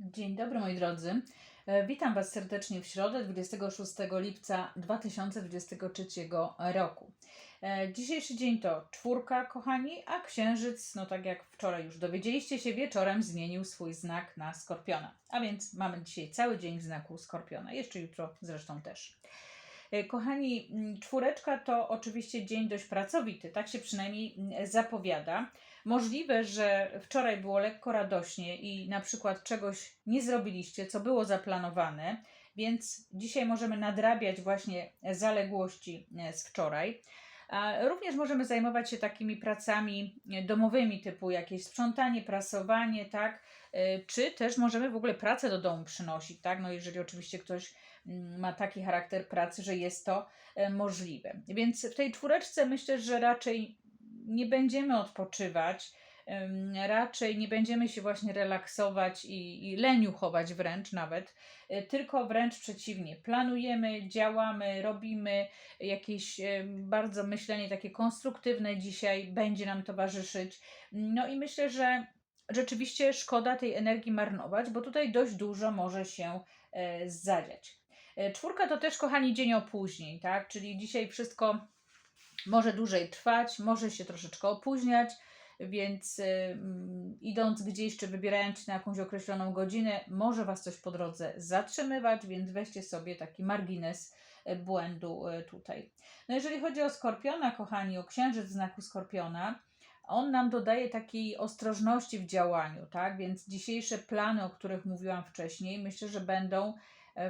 Dzień dobry moi drodzy. E, Witam Was serdecznie w środę 26 lipca 2023 roku. E, Dzisiejszy dzień to czwórka, kochani, a księżyc, no tak jak wczoraj już dowiedzieliście się, wieczorem zmienił swój znak na skorpiona. A więc mamy dzisiaj cały dzień w znaku skorpiona, jeszcze jutro zresztą też. E, Kochani, czwóreczka to oczywiście dzień dość pracowity, tak się przynajmniej zapowiada. Możliwe, że wczoraj było lekko radośnie i na przykład czegoś nie zrobiliście, co było zaplanowane, więc dzisiaj możemy nadrabiać właśnie zaległości e, z wczoraj. Również możemy zajmować się takimi pracami e, domowymi, typu jakieś sprzątanie, prasowanie, tak? E, Czy też możemy w ogóle pracę do domu przynosić, tak? No jeżeli oczywiście ktoś mm, ma taki charakter pracy, że jest to możliwe. Więc w tej czwóreczce myślę, że raczej nie będziemy odpoczywać, raczej nie będziemy się właśnie relaksować i, i leniuchować wręcz nawet, e, tylko wręcz przeciwnie. Planujemy, działamy, robimy jakieś bardzo myślenie takie konstruktywne dzisiaj będzie nam towarzyszyć. No i myślę, że rzeczywiście szkoda tej energii marnować, bo tutaj dość dużo może się e, zadziać. E, Czwórka to też, kochani, dzień opóźnień, tak? Czyli dzisiaj wszystko może dłużej trwać, może się troszeczkę opóźniać, więc y, mm, idąc gdzieś czy wybierając na jakąś określoną godzinę, może Was coś po drodze zatrzymywać, więc weźcie sobie taki margines y, błędu y, tutaj. No jeżeli chodzi o Skorpiona, kochani, o księżyc znaku Skorpiona, on nam dodaje takiej ostrożności w działaniu, tak? Więc dzisiejsze plany, o których mówiłam wcześniej, myślę, że będą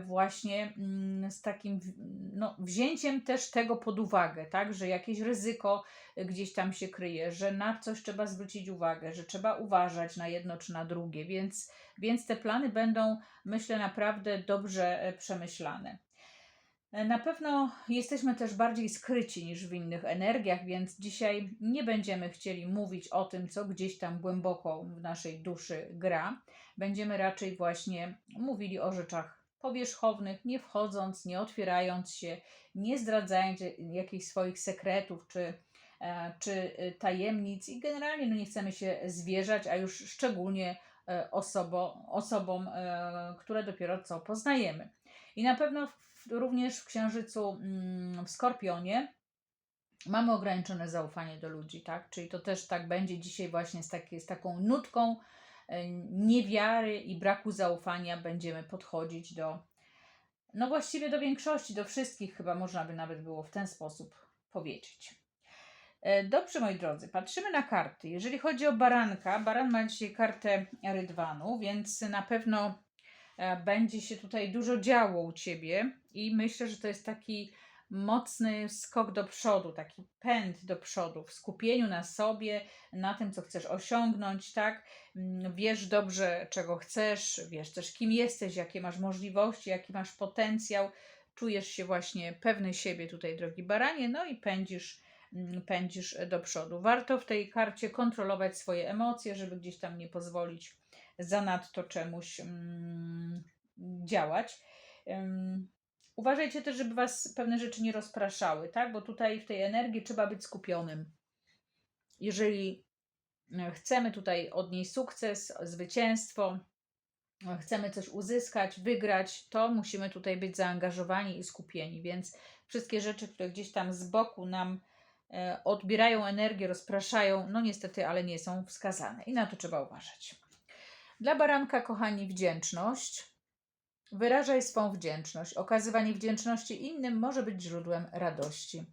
właśnie mm, z takim no, wzięciem też tego pod uwagę, tak, że jakieś ryzyko e, gdzieś tam się kryje, że na coś trzeba zwrócić uwagę, że trzeba uważać na jedno czy na drugie, więc, więc te plany będą, myślę, naprawdę dobrze e, przemyślane. E, Na pewno jesteśmy też bardziej skryci niż w innych energiach, więc dzisiaj nie będziemy chcieli mówić o tym, co gdzieś tam głęboko w naszej duszy gra. Będziemy raczej właśnie mówili o rzeczach powierzchownych, nie wchodząc, nie otwierając się, nie zdradzając jakichś swoich sekretów czy, e, czy e, tajemnic i generalnie no, nie chcemy się zwierzać, a już szczególnie e, osobo, osobom, które dopiero co poznajemy. I na pewno w, również w Księżycu mm, w Skorpionie mamy ograniczone zaufanie do ludzi, tak? Czyli to też tak będzie dzisiaj właśnie z, takiej, z taką nutką niewiary i braku zaufania będziemy podchodzić do, no właściwie do większości, do wszystkich chyba można by nawet było w ten sposób powiedzieć. E, Dobrze, moi drodzy, patrzymy na karty. Jeżeli chodzi o baranka, baran ma dzisiaj kartę rydwanu, więc na pewno e, będzie się tutaj dużo działo u ciebie i myślę, że to jest taki mocny skok do przodu, taki pęd do przodu, w skupieniu na sobie, na tym, co chcesz osiągnąć, tak? Mm, Wiesz dobrze, czego chcesz, wiesz też, kim jesteś, jakie masz możliwości, jaki masz potencjał, czujesz się właśnie pewny siebie tutaj, drogi baranie, no i pędzisz mm, pędzisz do przodu. Warto w tej karcie kontrolować swoje emocje, żeby gdzieś tam nie pozwolić zanadto czemuś mm, działać. Uważajcie też, żeby Was pewne rzeczy nie rozpraszały, tak? Bo tutaj w tej energii trzeba być skupionym. Jeżeli e, chcemy tutaj odnieść sukces, zwycięstwo, e, chcemy coś uzyskać, wygrać, to musimy tutaj być zaangażowani i skupieni. Więc wszystkie rzeczy, które gdzieś tam z boku nam e, odbierają energię, rozpraszają, no niestety, ale nie są wskazane i na to trzeba uważać. Dla baranka, kochani, wdzięczność. Wyrażaj swą wdzięczność. Okazywanie wdzięczności innym może być źródłem radości.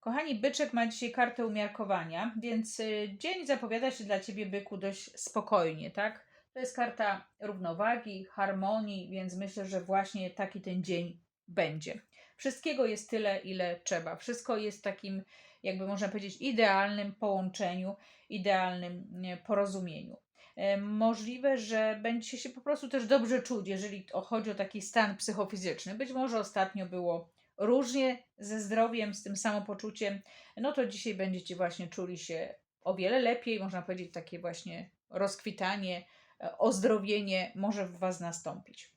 Kochani, byczek ma dzisiaj kartę umiarkowania, więc y, dzień zapowiada się dla ciebie, byku, dość spokojnie, tak? To jest karta równowagi, harmonii, więc myślę, że właśnie taki ten dzień będzie. Wszystkiego jest tyle, ile trzeba. Wszystko jest w takim, jakby można powiedzieć, idealnym połączeniu, idealnym porozumieniu. E, Możliwe, że będziecie się po prostu też dobrze czuć, jeżeli chodzi o taki stan psychofizyczny. Być może ostatnio było różnie ze zdrowiem, z tym samopoczuciem, no to dzisiaj będziecie właśnie czuli się o wiele lepiej, można powiedzieć, takie właśnie rozkwitanie, e, ozdrowienie może w Was nastąpić.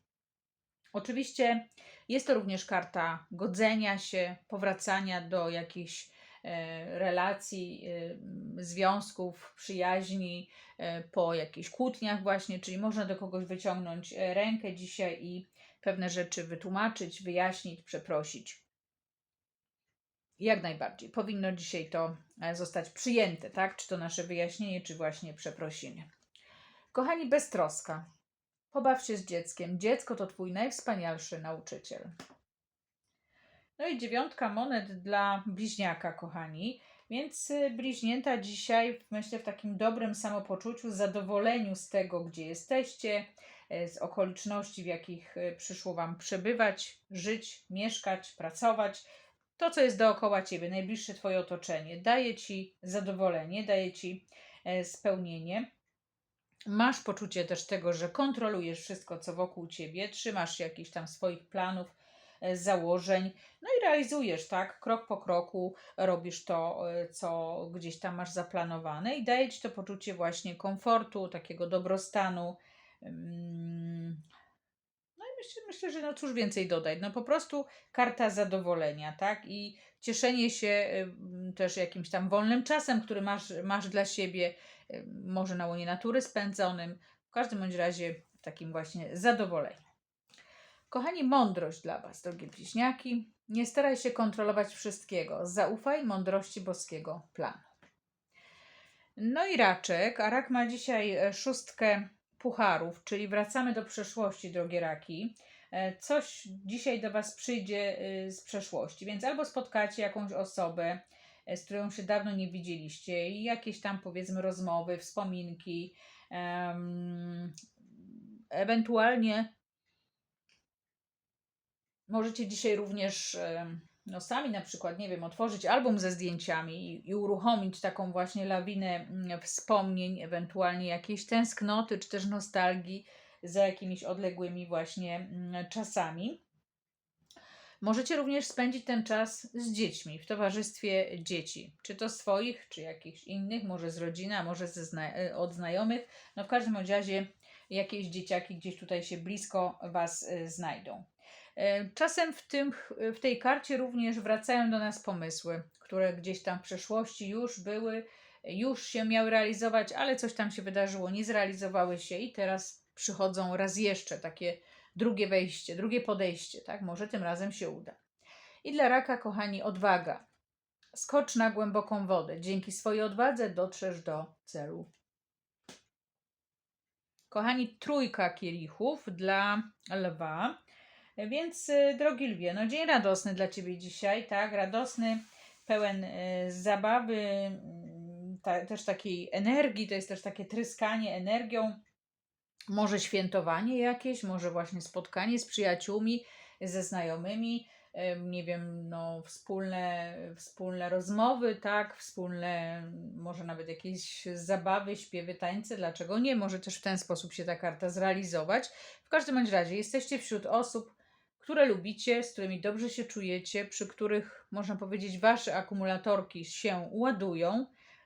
Oczywiście jest to również karta godzenia się, powracania do jakichś relacji, e, związków, przyjaźni, e, po jakichś kłótniach, właśnie, czyli można do kogoś wyciągnąć e, rękę dzisiaj i pewne rzeczy wytłumaczyć, wyjaśnić, przeprosić. Jak najbardziej. Powinno dzisiaj to e, zostać przyjęte, tak? Czy to nasze wyjaśnienie, czy właśnie przeprosiny. Kochani, beztroska. Pobaw się z dzieckiem. Dziecko to twój najwspanialszy nauczyciel. No i dziewiątka monet dla bliźniaka, kochani. Więc y, bliźnięta dzisiaj, myślę, w takim dobrym samopoczuciu, zadowoleniu z tego, gdzie jesteście, e, z okoliczności, w jakich e, przyszło Wam przebywać, żyć, mieszkać, pracować. To, co jest dookoła Ciebie, najbliższe Twoje otoczenie, daje Ci zadowolenie, daje Ci e, spełnienie. Masz poczucie też tego, że kontrolujesz wszystko, co wokół Ciebie, trzymasz jakichś tam swoich planów, e, założeń, no i realizujesz, tak, krok po kroku robisz to, e, co gdzieś tam masz zaplanowane i daje Ci to poczucie właśnie komfortu, takiego dobrostanu. No i myślę, myślę, że no cóż więcej dodać, no po prostu karta zadowolenia, tak, i cieszenie się też jakimś tam wolnym czasem, który masz, masz dla siebie, może na łonie natury spędzonym, w każdym bądź razie takim właśnie zadowoleniu. Kochani, mądrość dla Was, drogie bliźniaki. Nie staraj się kontrolować wszystkiego. Zaufaj mądrości boskiego planu. No i raczek, a rak ma dzisiaj e, szóstkę pucharów, czyli wracamy do przeszłości, drogie raki. E, Coś dzisiaj do Was przyjdzie y, z przeszłości, więc albo spotkacie jakąś osobę, e, z którą się dawno nie widzieliście, i jakieś tam powiedzmy rozmowy, wspominki, em, ewentualnie Możecie dzisiaj również em, no, sami na przykład, nie wiem, otworzyć album ze zdjęciami i, i uruchomić taką właśnie lawinę mm, wspomnień, ewentualnie jakiejś tęsknoty czy też nostalgii za jakimiś odległymi właśnie mm, czasami. Możecie również spędzić ten czas z dziećmi, w towarzystwie dzieci, czy to swoich, czy jakichś innych, może z rodziny, a może ze zna- e, od znajomych. No w każdym razie jakieś dzieciaki gdzieś tutaj się blisko Was e, znajdą. E, Czasem w, tym, w tej karcie również wracają do nas pomysły, które gdzieś tam w przeszłości już były, już się miały realizować, ale coś tam się wydarzyło, nie zrealizowały się i teraz przychodzą raz jeszcze takie drugie wejście, drugie podejście, tak? Może tym razem się uda. I dla raka, kochani, odwaga. Skocz na głęboką wodę. Dzięki swojej odwadze dotrzesz do celu. Kochani, trójka kielichów dla lwa. Więc, y, drogi lwie, no dzień radosny dla Ciebie dzisiaj, tak? Radosny, pełen y, zabawy, mm, ta, też takiej energii, to jest też takie tryskanie energią. Może świętowanie jakieś, może właśnie spotkanie z przyjaciółmi, ze znajomymi, em, nie wiem, no, wspólne, wspólne rozmowy, tak, wspólne, może nawet jakieś zabawy, śpiewy, tańce, dlaczego nie? Może też w ten sposób się ta karta zrealizować. W każdym bądź razie jesteście wśród osób, które lubicie, z którymi dobrze się czujecie, przy których można powiedzieć wasze akumulatorki się ładują.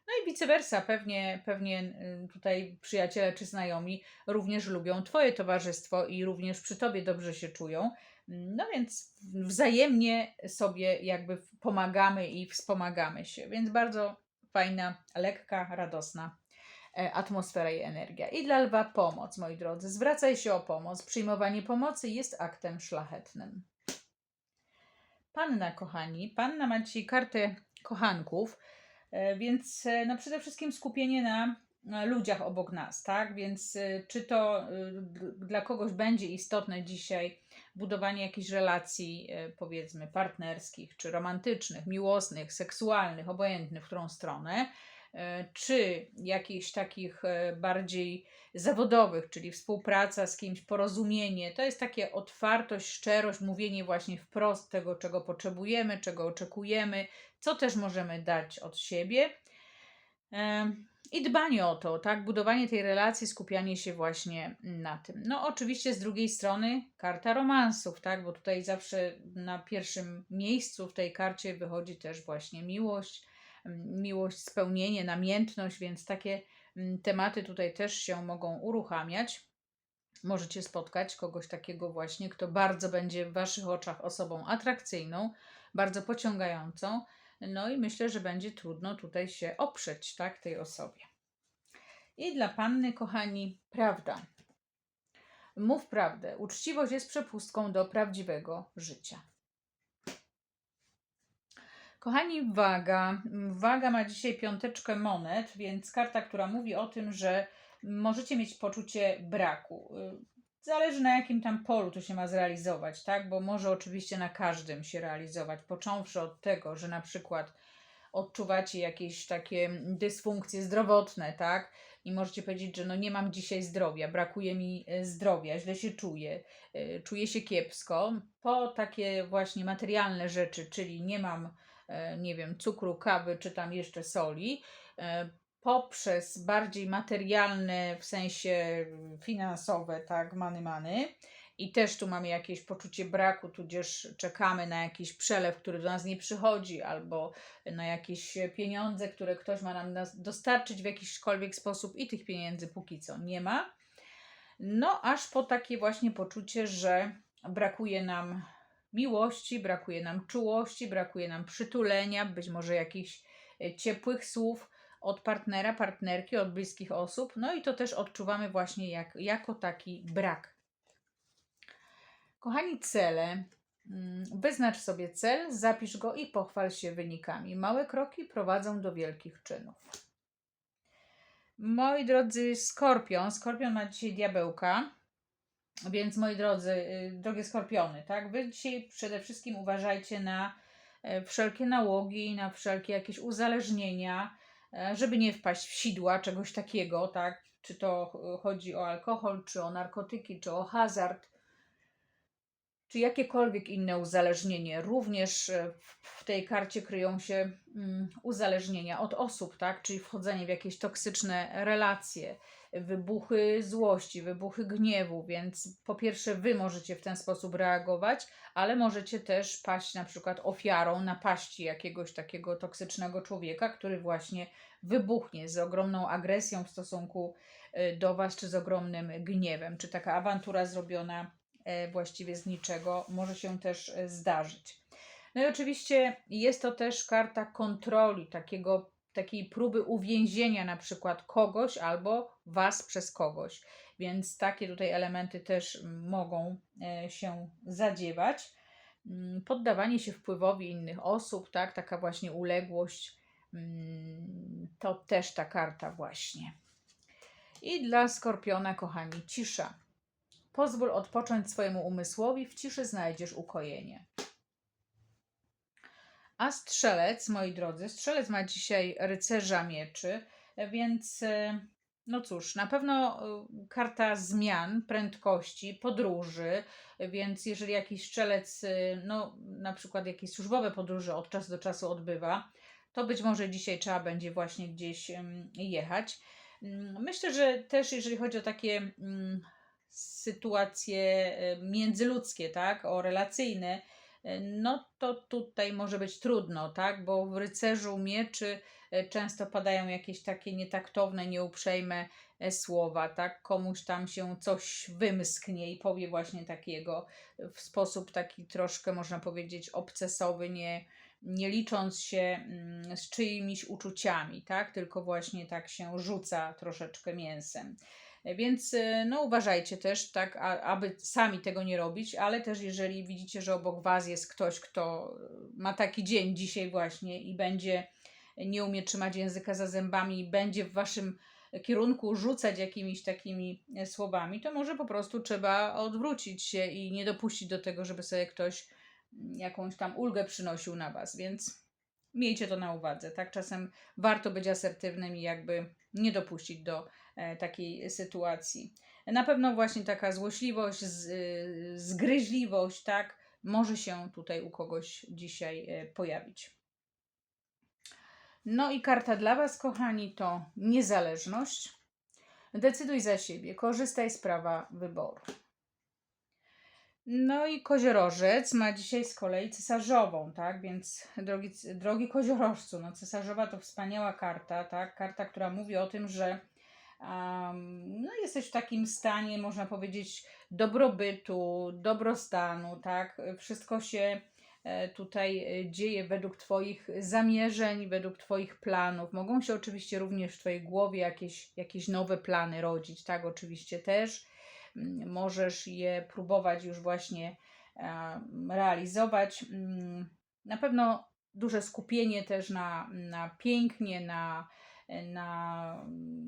No i vice versa, pewnie, pewnie y, tutaj przyjaciele czy znajomi również lubią Twoje towarzystwo i również przy Tobie dobrze się czują. No więc wzajemnie sobie jakby pomagamy i wspomagamy się. Więc bardzo fajna, lekka, radosna atmosfera i energia. I dla lwa pomoc, moi drodzy. Zwracaj się o pomoc. Przyjmowanie pomocy jest aktem szlachetnym. Panna, kochani, panna ma dzisiaj kartę kochanków, e, więc e, no przede wszystkim skupienie na na ludziach obok nas, tak? Więc e, czy to e, dla kogoś będzie istotne dzisiaj budowanie jakichś relacji, e, powiedzmy, partnerskich, czy romantycznych, miłosnych, seksualnych, obojętnych, w którą stronę, e, czy jakichś takich e, bardziej zawodowych, czyli współpraca z kimś, porozumienie. To jest takie otwartość, szczerość, mówienie właśnie wprost tego, czego potrzebujemy, czego oczekujemy, co też możemy dać od siebie. I dbanie o to, tak, budowanie tej relacji, skupianie się właśnie na tym. No, oczywiście z drugiej strony karta romansów, tak, bo tutaj zawsze na pierwszym miejscu w tej karcie wychodzi też właśnie miłość, miłość, spełnienie, namiętność, więc takie tematy tutaj też się mogą uruchamiać. Możecie spotkać kogoś takiego właśnie, kto bardzo będzie w Waszych oczach osobą atrakcyjną, bardzo pociągającą. No i myślę, że będzie trudno tutaj się oprzeć, tak, tej osobie. I dla panny, kochani, prawda. Mów prawdę. Uczciwość jest przepustką do prawdziwego życia. Kochani, waga. Waga ma dzisiaj piąteczkę monet, więc karta, która mówi o tym, że możecie mieć poczucie braku. Zależy na jakim tam polu to się ma zrealizować, tak? Bo może oczywiście na każdym się realizować, począwszy od tego, że na przykład odczuwacie jakieś takie dysfunkcje zdrowotne, tak? I możecie powiedzieć, że no nie mam dzisiaj zdrowia, brakuje mi e, zdrowia, źle się czuję, e, czuję się kiepsko. Po takie właśnie materialne rzeczy, czyli nie mam, nie wiem, cukru, kawy, czy tam jeszcze soli, poprzez bardziej materialne, w sensie finansowe, tak, many, many. I też tu mamy jakieś poczucie braku, tudzież czekamy na jakiś przelew, który do nas nie przychodzi, albo na jakieś pieniądze, które ktoś ma nam dostarczyć w jakiśkolwiek sposób, i tych pieniędzy póki co nie ma. No, aż po takie właśnie poczucie, że brakuje nam miłości, brakuje nam czułości, brakuje nam przytulenia, być może jakichś e, ciepłych słów od partnera, partnerki, od bliskich osób. No i to też odczuwamy właśnie jak, jako taki brak. Kochani, cele. Mm, wyznacz sobie cel, zapisz go i pochwal się wynikami. Małe kroki prowadzą do wielkich czynów. Moi drodzy, Skorpion. Skorpion ma dzisiaj diabełka. Więc moi drodzy, y, drogie skorpiony, tak? Wy dzisiaj przede wszystkim uważajcie na e, wszelkie nałogi, na wszelkie jakieś uzależnienia, E, żeby nie wpaść w sidła czegoś takiego, tak? Czy to chodzi o alkohol, czy o narkotyki, czy o hazard, czy jakiekolwiek inne uzależnienie. Również e, w tej karcie kryją się mm, uzależnienia od osób, tak? Czyli wchodzenie w jakieś toksyczne relacje, wybuchy złości, wybuchy gniewu, więc po pierwsze wy możecie w ten sposób reagować, ale możecie też paść na przykład ofiarą napaści jakiegoś takiego toksycznego człowieka, który właśnie wybuchnie z ogromną agresją w stosunku y, do was, czy z ogromnym gniewem, czy taka awantura zrobiona e, właściwie z niczego może się też e, zdarzyć. No i oczywiście jest to też karta kontroli, takiego takiej próby uwięzienia na przykład kogoś albo was przez kogoś. Więc takie tutaj elementy też mogą e, się zadziewać. Mm, poddawanie się wpływowi innych osób, tak, taka właśnie uległość, mm, to też ta karta właśnie. I dla skorpiona, kochani, cisza. Pozwól odpocząć swojemu umysłowi, w ciszy znajdziesz ukojenie. A strzelec, moi drodzy, strzelec ma dzisiaj rycerza mieczy, więc e, no cóż, na pewno e, karta zmian, prędkości, podróży, więc jeżeli jakiś strzelec, e, no na przykład jakieś służbowe podróże od czasu do czasu odbywa, to być może dzisiaj trzeba będzie właśnie gdzieś jechać. Mm, myślę, że też jeżeli chodzi o takie mm, sytuacje międzyludzkie, tak, o relacyjne, no to tutaj może być trudno, tak? Bo w rycerzu mieczy e, często padają jakieś takie nietaktowne, nieuprzejme e, słowa, tak? Komuś tam się coś wymsknie i powie właśnie takiego w sposób taki troszkę, można powiedzieć, obcesowy, nie, nie licząc się mm, z czyimiś uczuciami, tak? Tylko właśnie tak się rzuca troszeczkę mięsem. Więc y, no uważajcie też, tak, aby sami tego nie robić, ale też jeżeli widzicie, że obok Was jest ktoś, kto ma taki dzień dzisiaj właśnie i będzie nie umie trzymać języka za zębami i będzie w Waszym kierunku rzucać jakimiś takimi słowami, to może po prostu trzeba odwrócić się i nie dopuścić do tego, żeby sobie ktoś mm, jakąś tam ulgę przynosił na Was, więc miejcie to na uwadze, tak? Czasem warto być asertywnym i jakby nie dopuścić do takiej sytuacji. Na pewno właśnie taka złośliwość, z, zgryźliwość, tak, może się tutaj u kogoś dzisiaj e, pojawić. No i karta dla Was, kochani, to niezależność. Decyduj za siebie, korzystaj z prawa wyboru. No i koziorożec ma dzisiaj z kolei cesarzową, tak? Więc drogi, drogi koziorożcu, no cesarzowa to wspaniała karta, tak? Karta, która mówi o tym, że no jesteś w takim stanie, można powiedzieć, dobrobytu, dobrostanu, tak? Wszystko się e, tutaj e, dzieje według Twoich zamierzeń, według Twoich planów. Mogą się oczywiście również w Twojej głowie jakieś, jakieś nowe plany rodzić, tak? Oczywiście też. Mm, Możesz je próbować już właśnie realizować. Mm, Na pewno duże skupienie też na, na pięknie, na, na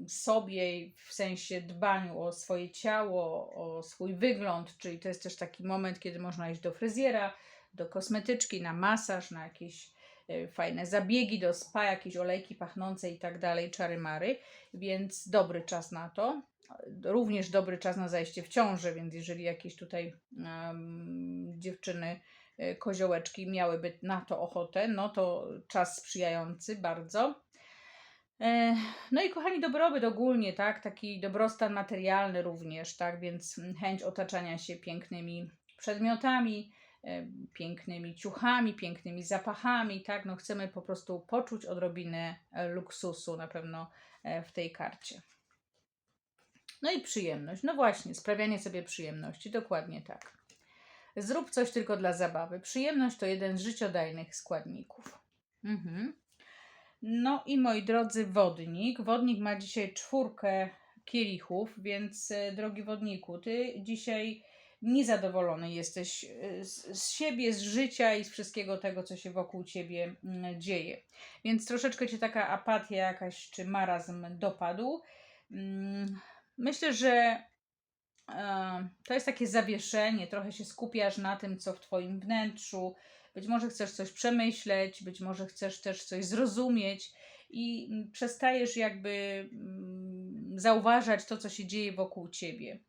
sobie, w sensie dbaniu o swoje ciało, o swój wygląd, czyli to jest też taki moment, kiedy można iść do fryzjera, do kosmetyczki, na masaż, na jakieś e, fajne zabiegi, do spa, jakieś olejki pachnące i tak dalej, czary mary, więc dobry czas na to. Również dobry czas na zajście w ciążę, więc jeżeli jakieś tutaj em, dziewczyny e, koziołeczki miałyby na to ochotę, no to czas sprzyjający bardzo. E, No i kochani, dobrobyt ogólnie, tak, taki dobrostan materialny również, tak, więc mm, chęć otaczania się pięknymi przedmiotami, e, pięknymi ciuchami, pięknymi zapachami, tak, no chcemy po prostu poczuć odrobinę e, luksusu na pewno w tej karcie. No i przyjemność, no właśnie, sprawianie sobie przyjemności, dokładnie tak. Zrób coś tylko dla zabawy. Przyjemność to jeden z życiodajnych składników. Mhm. No i moi drodzy, wodnik. Wodnik ma dzisiaj czwórkę kielichów, więc e, drogi wodniku, ty dzisiaj niezadowolony jesteś e, z, z siebie, z życia i z wszystkiego tego, co się wokół ciebie mm, dzieje. Więc troszeczkę cię taka apatia jakaś czy marazm dopadł. Mm, Myślę, że e, to jest takie zawieszenie, trochę się skupiasz na tym, co w twoim wnętrzu, być może chcesz coś przemyśleć, być może chcesz też coś zrozumieć i mm, przestajesz jakby mm, zauważać to, co się dzieje wokół ciebie.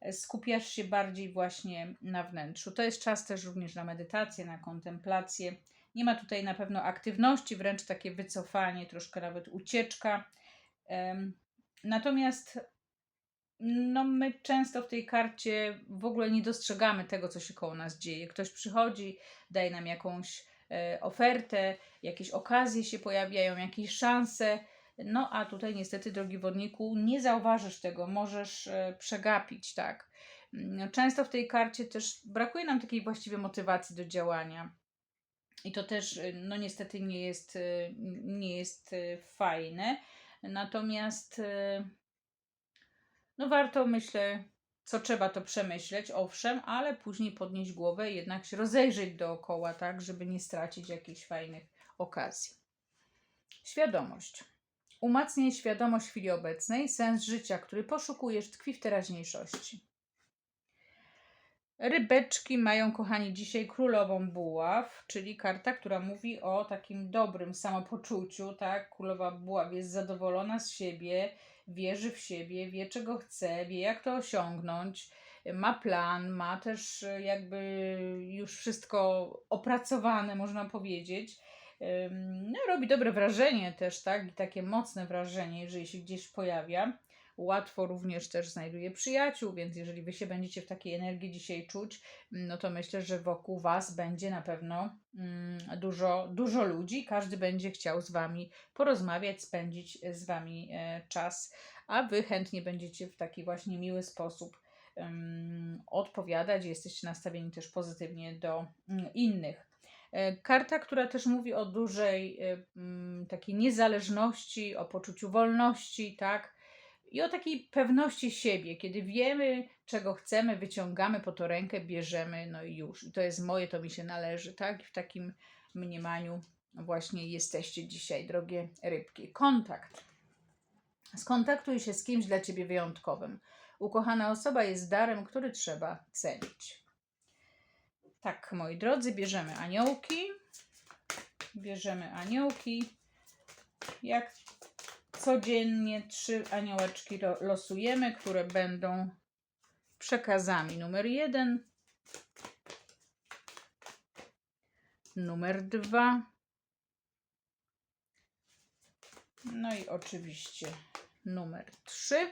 E, Skupiasz się bardziej właśnie na wnętrzu. To jest czas też również na medytację, na kontemplację. Nie ma tutaj na pewno aktywności, wręcz takie wycofanie, troszkę nawet ucieczka. Natomiast no my często w tej karcie w ogóle nie dostrzegamy tego, co się koło nas dzieje. Ktoś przychodzi, daje nam jakąś e, ofertę, jakieś okazje się pojawiają, jakieś szanse. No a tutaj niestety, drogi wodniku, nie zauważysz tego, możesz e, przegapić, tak. Mm, Często w tej karcie też brakuje nam takiej właściwie motywacji do działania. I to też, e, no niestety, nie jest, e, nie jest e, fajne. Natomiast no warto, myślę, co trzeba to przemyśleć, owszem, ale później podnieść głowę i jednak się rozejrzeć dookoła, tak, żeby nie stracić jakichś fajnych okazji. Świadomość. Umacniaj świadomość chwili obecnej, sens życia, który poszukujesz, tkwi w teraźniejszości. Rybeczki mają, kochani, dzisiaj królową buław, czyli karta, która mówi o takim dobrym samopoczuciu, tak? Królowa buław jest zadowolona z siebie, wierzy w siebie, wie czego chce, wie jak to osiągnąć, ma plan, ma też e, jakby już wszystko opracowane, można powiedzieć. No, robi dobre wrażenie też, tak? I takie mocne wrażenie, jeżeli się gdzieś pojawia. Łatwo również też znajduje przyjaciół, więc jeżeli wy się będziecie w takiej energii dzisiaj czuć, no to myślę, że wokół was będzie na pewno mm, dużo, dużo ludzi. Każdy będzie chciał z wami porozmawiać, spędzić z wami e, czas, a wy chętnie będziecie w taki właśnie miły sposób em, odpowiadać. Jesteście nastawieni też pozytywnie do mm, innych. E, Karta, która też mówi o dużej e, mm, takiej niezależności, o poczuciu wolności, tak? I o takiej pewności siebie, kiedy wiemy, czego chcemy, wyciągamy po to rękę, bierzemy, no i już. I to jest moje, to mi się należy, tak? I w takim mniemaniu właśnie jesteście dzisiaj, drogie rybki. Kontakt. Skontaktuj się z kimś dla ciebie wyjątkowym. Ukochana osoba jest darem, który trzeba cenić. Tak, moi drodzy, bierzemy aniołki. Bierzemy aniołki. Jak codziennie trzy aniołeczki losujemy, które będą przekazami. Numer jeden, numer dwa. No i oczywiście numer trzy.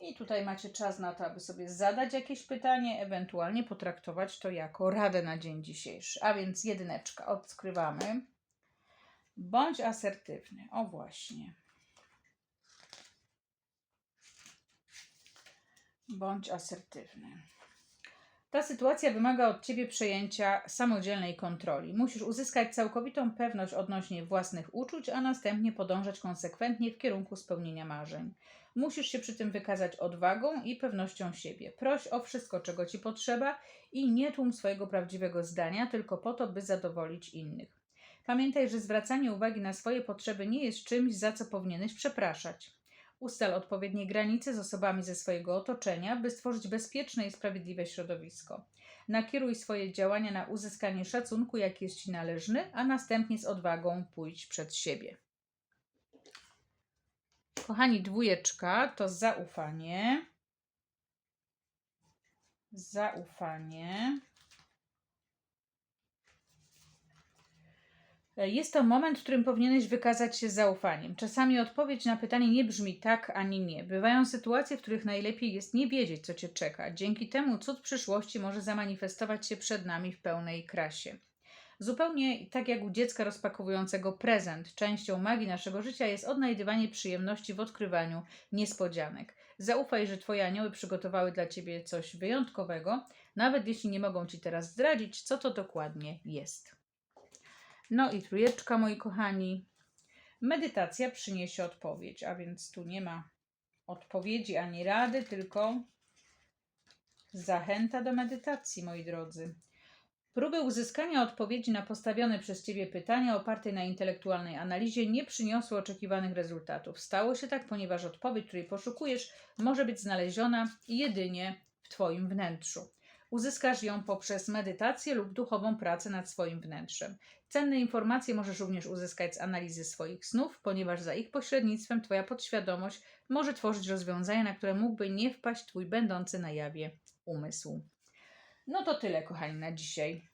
I tutaj macie czas na to, aby sobie zadać jakieś pytanie, ewentualnie potraktować to jako radę na dzień dzisiejszy. A więc jedyneczka odskrywamy. Bądź asertywny. O właśnie. Bądź asertywny. Ta sytuacja wymaga od ciebie przejęcia samodzielnej kontroli. Musisz uzyskać całkowitą pewność odnośnie własnych uczuć, a następnie podążać konsekwentnie w kierunku spełnienia marzeń. Musisz się przy tym wykazać odwagą i pewnością siebie. Proś o wszystko, czego ci potrzeba i nie tłum swojego prawdziwego zdania tylko po to, by zadowolić innych. Pamiętaj, że zwracanie uwagi na swoje potrzeby nie jest czymś, za co powinieneś przepraszać. Ustal odpowiednie granice z osobami ze swojego otoczenia, by stworzyć bezpieczne i sprawiedliwe środowisko. Nakieruj swoje działania na uzyskanie szacunku, jaki jest ci należny, a następnie z odwagą pójdź przed siebie. Kochani, dwójeczka to zaufanie. Zaufanie. Jest to moment, w którym powinieneś wykazać się zaufaniem. Czasami odpowiedź na pytanie nie brzmi tak ani nie. Bywają sytuacje, w których najlepiej jest nie wiedzieć, co cię czeka. Dzięki temu cud przyszłości może zamanifestować się przed nami w pełnej krasie. Zupełnie tak jak u dziecka rozpakowującego prezent, częścią magii naszego życia jest odnajdywanie przyjemności w odkrywaniu niespodzianek. Zaufaj, że Twoje anioły przygotowały dla Ciebie coś wyjątkowego, nawet jeśli nie mogą Ci teraz zdradzić, co to dokładnie jest. No i trójeczka, moi kochani. Medytacja przyniesie odpowiedź, a więc tu nie ma odpowiedzi ani rady, tylko zachęta do medytacji, moi drodzy. Próby uzyskania odpowiedzi na postawione przez Ciebie pytania oparte na intelektualnej analizie nie przyniosły oczekiwanych rezultatów. Stało się tak, ponieważ odpowiedź, której poszukujesz, może być znaleziona jedynie w Twoim wnętrzu. Uzyskasz ją poprzez medytację lub duchową pracę nad swoim wnętrzem. Cenne informacje możesz również uzyskać z analizy swoich snów, ponieważ za ich pośrednictwem Twoja podświadomość może tworzyć rozwiązania, na które mógłby nie wpaść Twój będący na jawie umysł. No to tyle, kochani, na dzisiaj.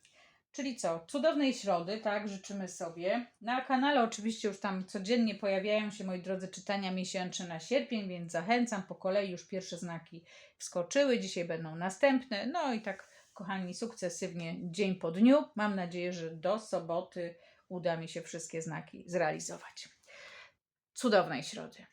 Czyli co? Cudownej środy, tak, życzymy sobie. Na kanale oczywiście już tam codziennie pojawiają się, moi drodzy, czytania miesięczne na sierpień, więc zachęcam. Po kolei już pierwsze znaki wskoczyły, dzisiaj będą następne. No i tak, kochani, sukcesywnie, dzień po dniu. Mam nadzieję, że do soboty uda mi się wszystkie znaki zrealizować. Cudownej środy.